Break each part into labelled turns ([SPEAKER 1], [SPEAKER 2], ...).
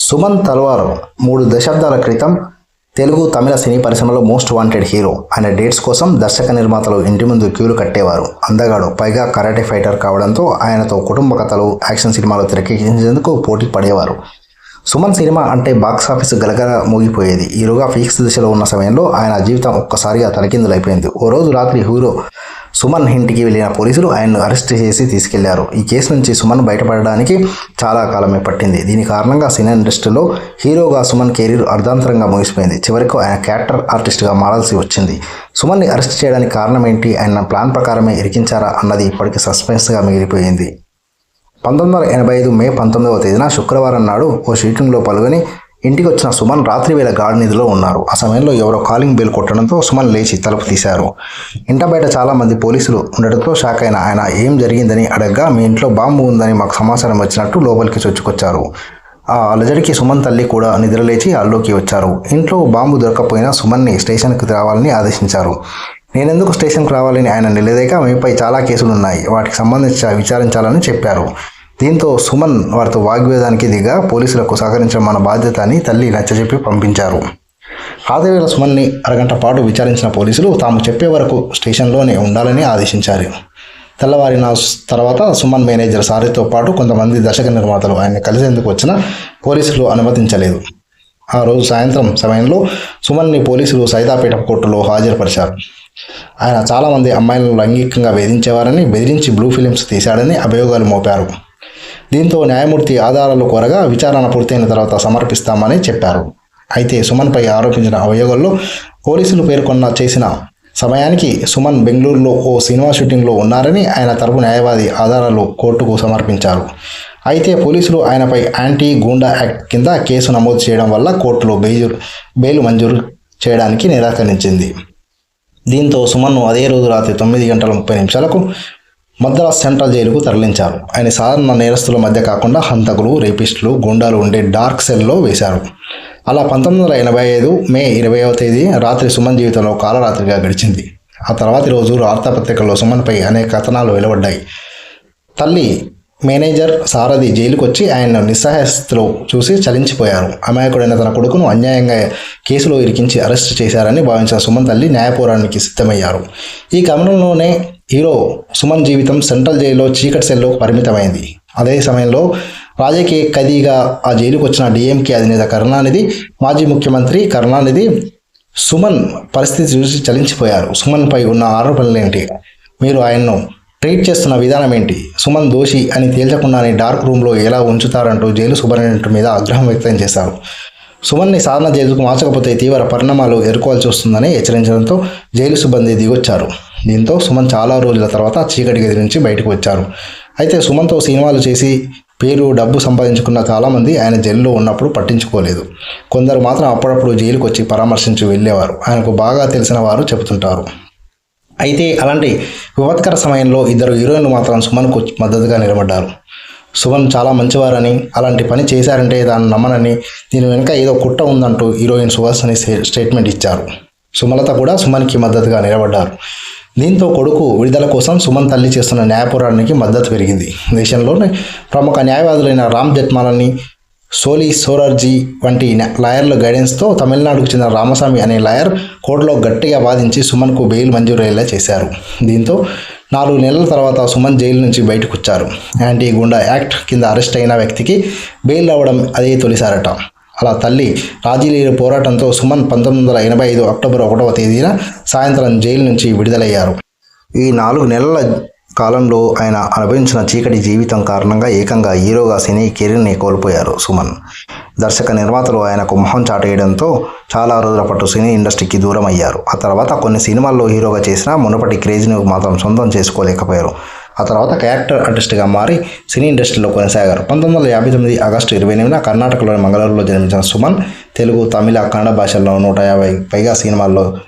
[SPEAKER 1] సుమన్ తల్వార్ మూడు దశాబ్దాల క్రితం తెలుగు తమిళ సినీ పరిశ్రమలో మోస్ట్ వాంటెడ్ హీరో ఆయన డేట్స్ కోసం దర్శక నిర్మాతలు ఇంటి ముందు క్యూలు కట్టేవారు. అందగాడు పైగా కరాటే ఫైటర్ కావడంతో ఆయనతో కుటుంబ కథలు యాక్షన్ సినిమాలు తెరకెక్కించేందుకు పోటీ పడేవారు. సుమన్ సినిమా అంటే బాక్స్ ఆఫీస్ గలగల మూగిపోయేది. ఈరోగా ఫిక్స్ దిశలో ఉన్న సమయంలో ఆయన జీవితం ఒక్కసారిగా తలకిందులైపోయింది. ఓ రోజు రాత్రి హీరో సుమన్ ఇంటికి వెళ్ళిన పోలీసులు ఆయన్ను అరెస్ట్ చేసి తీసుకెళ్ళారు. ఈ కేసు నుంచి సుమన్ బయటపడడానికి చాలా కాలమే పట్టింది. దీని కారణంగా సినీ ఇండస్ట్రీలో హీరోగా సుమన్ కెరీర్ అర్ధాంతరంగా ముగిసిపోయింది. చివరికి ఆయన క్యారెక్టర్ ఆర్టిస్ట్గా మారాల్సి వచ్చింది. సుమన్ని అరెస్ట్ చేయడానికి కారణం ఏంటి? ఆయన ప్లాన్ ప్రకారమే ఇరికించారా అన్నది ఇప్పటికీ సస్పెన్స్గా మిగిలిపోయింది. పంతొమ్మిది వందల ఎనభై ఐదు మే పంతొమ్మిదవ తేదీన శుక్రవారం నాడు ఓ షూటింగ్లో పాల్గొని ఇంటికి వచ్చిన సుమన్ రాత్రి వేళ గార్డ్ నిధిలో ఉన్నారు. ఆ సమయంలో ఎవరో కాలింగ్ బెల్ కొట్టడంతో సుమన్ లేచి తలుపు తీశారు. ఇంట బయట చాలామంది పోలీసులు ఉండడంతో షాక్ అయిన ఆయన ఏం జరిగిందని అడగ్గా మీ ఇంట్లో బాంబు ఉందని మాకు సమాచారం వచ్చినట్టు లోపలికి చొచ్చుకొచ్చారు. ఆ అలజడికి సుమన్ తల్లి కూడా నిద్రలేచి అల్లోకి వచ్చారు. ఇంట్లో బాంబు దొరకపోయినా సుమన్ని స్టేషన్కి రావాలని ఆదేశించారు. నేనెందుకు స్టేషన్కి రావాలని ఆయన నిలదేక మీపై చాలా కేసులు ఉన్నాయి వాటికి సంబంధించి విచారించాలని చెప్పారు. దీంతో సుమన్ వారితో వాగ్వేదానికి దిగా పోలీసులకు సహకరించడం మన బాధ్యత అని తల్లి నచ్చజెప్పి పంపించారు. ఆదివేళ సుమన్ని అరగంట పాటు విచారించిన పోలీసులు తాము చెప్పే వరకు స్టేషన్లోనే ఉండాలని ఆదేశించారు. తెల్లవారిన తర్వాత సుమన్ మేనేజర్ సారితో పాటు కొంతమంది దర్శక నిర్మాతలు ఆయన్ని కలిసేందుకు వచ్చిన పోలీసులు అనుమతించలేదు. ఆ రోజు సాయంత్రం సమయంలో సుమన్ని పోలీసులు సైదాపేట కోర్టులో హాజరుపరిచారు. ఆయన చాలామంది అమ్మాయిలను లైంగికంగా వేధించేవారని బెదిరించి బ్లూ ఫిలిమ్స్ తీశాడని అభియోగాలు మోపారు. దీంతో న్యాయమూర్తి ఆధారాలు కోరగా విచారణ పూర్తయిన తర్వాత సమర్పిస్తామని చెప్పారు. అయితే సుమన్పై ఆరోపించిన అభియోగాల్లో పోలీసులు పేర్కొన్న చేసిన సమయానికి సుమన్ బెంగళూరులో ఓ సినిమా షూటింగ్లో ఉన్నారని ఆయన తరపు న్యాయవాది ఆధారాలు కోర్టుకు సమర్పించారు. అయితే పోలీసులు ఆయనపై యాంటీ గూండా యాక్ట్ కింద కేసు నమోదు చేయడం వల్ల కోర్టులో బెయిల్ బెయిల్ మంజూరు చేయడానికి నిరాకరించింది. దీంతో సుమన్ను అదే రోజు రాత్రి తొమ్మిది గంటల ముప్పై నిమిషాలకు మద్రాస్ సెంట్రల్ జైలుకు తరలించారు. ఆయన సాధారణ నేరస్తుల మధ్య కాకుండా హంతకులు రేపిస్టులు గుండాలు ఉండే డార్క్ సెల్లో వేశారు. అలా పంతొమ్మిది వందల ఎనభై ఐదు మే ఇరవైవ తేదీ రాత్రి సుమన్ జీవితంలో కాలరాత్రిగా గడిచింది. ఆ తర్వాతి రోజు వార్తాపత్రికల్లో సుమన్పై అనేక కథనాలు వెలువడ్డాయి. తల్లి మేనేజర్ సారథి జైలుకు వచ్చి ఆయన నిస్సహాయ స్థితిలో చూసి చలించిపోయారు. అమాయకుడైన తన కొడుకును అన్యాయంగా కేసులో ఇరికించి అరెస్ట్ చేశారని భావించిన సుమన్ తల్లి న్యాయపోరానికి సిద్ధమయ్యారు. ఈ క్రమంలోనే హీరో సుమన్ జీవితం సెంట్రల్ జైల్లో చీకటి సెల్లో పరిమితమైంది. అదే సమయంలో రాజకీయ ఖైదీగా ఆ జైలుకు వచ్చిన డిఎంకే అధినేత కరుణానిధి మాజీ ముఖ్యమంత్రి కరుణానిధి సుమన్ పరిస్థితి చూసి చలించిపోయారు. సుమన్పై ఉన్న ఆరోపణలేంటి మీరు ఆయన్ను ట్రీట్ చేస్తున్న విధానం ఏంటి? సుమన్ దోషి అని తేల్చకుండానే డార్క్ రూమ్లో ఎలా ఉంచుతారంటూ జైలు సూపరింటెండెంట్ మీద ఆగ్రహం వ్యక్తం చేశారు. సుమన్ని సాధన జైలుకు మార్చకపోతే తీవ్ర పరిణామాలు ఎదుర్కోవాల్సి వస్తుందని హెచ్చరించడంతో జైలు సిబ్బంది దిగొచ్చారు. దీంతో సుమన్ చాలా రోజుల తర్వాత చీకటి గది నుంచి బయటకు వచ్చారు. అయితే సుమన్తో సినిమాలు చేసి పేరు డబ్బు సంపాదించుకున్న చాలామంది ఆయన జైల్లో ఉన్నప్పుడు పట్టించుకోలేదు. కొందరు మాత్రం అప్పుడప్పుడు జైలుకు వచ్చి పరామర్శించి వెళ్ళేవారు. ఆయనకు బాగా తెలిసిన వారు చెబుతుంటారు. అయితే అలాంటి విపత్కర సమయంలో ఇద్దరు హీరోయిన్లు మాత్రం సుమన్కు మద్దతుగా నిలబడ్డారు. సుమన్ చాలా మంచివారని అలాంటి పని చేశారంటే దాన్ని నమ్మనని దీని వెనుక ఏదో కుట్ర ఉందంటూ హీరోయిన్ సుహాసిని స్టేట్మెంట్ ఇచ్చారు. సుమలత కూడా సుమన్కి మద్దతుగా నిలబడ్డారు. దీంతో కొడుకు విడుదల కోసం సుమన్ తల్లి చేస్తున్న న్యాయపోరాటానికి మద్దతు పెరిగింది. దేశంలోని ప్రముఖ న్యాయవాదులైన రామ్ జెట్మాలని సోలి సోరర్జీ వంటి లాయర్ల గైడెన్స్తో తమిళనాడుకు చెందిన రామస్వామి అనే లాయర్ కోర్టులో గట్టిగా వాదించి సుమన్కు బెయిల్ మంజూరయ్యేలా చేశారు. దీంతో నాలుగు నెలల తర్వాత సుమన్ జైలు నుంచి బయటకు వచ్చారు యాంటీ గుండా యాక్ట్ కింద అరెస్ట్ అయిన వ్యక్తికి బెయిల్ అవ్వడం అదే తొలిసారట. అలా తల్లి రాజీలేని పోరాటంతో సుమన్ పంతొమ్మిది వందల ఎనభై ఐదు అక్టోబర్ ఒకటవ తేదీన సాయంత్రం జైలు నుంచి విడుదలయ్యారు. ఈ నాలుగు నెలల కాలంలో ఆయన అనుభవించిన చీకటి జీవితం కారణంగా ఏకంగా హీరోగా సినీ కెరీర్ని కోల్పోయారు సుమన్. దర్శక నిర్మాతలు ఆయనకు మొహం చాటేయడంతో చాలా రోజుల పాటు సినీ ఇండస్ట్రీకి దూరం అయ్యారు ఆ తర్వాత కొన్ని సినిమాల్లో హీరోగా చేసిన మునుపటి క్రేజ్ని మాత్రం సొంతం చేసుకోలేకపోయారు. ఆ తర్వాత క్యారెక్టర్ ఆర్టిస్ట్గా మారి సినీ ఇండస్ట్రీలో కొనసాగారు. పంతొమ్మిది వందల యాభై తొమ్మిది ఆగస్టు ఇరవై ఎనిమిదిన కర్ణాటకలోని మంగళూరులో జన్మించిన సుమన్ తెలుగు తమిళ కన్నడ భాషల్లో నూట యాభై పైగా సినిమాల్లో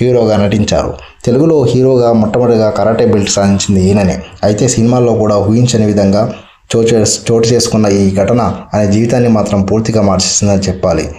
[SPEAKER 1] హీరోగా నటించారు. తెలుగులో హీరోగా మొట్టమొదటిగా కరాటే బెల్ట్ సాధించింది ఈయననే. అయితే సినిమాల్లో కూడా ఊహించని విధంగా చోటు చోటు చేసుకున్న ఈ ఘటన ఆయన జీవితాన్ని మాత్రం పూర్తిగా మార్చేసిందని చెప్పాలి.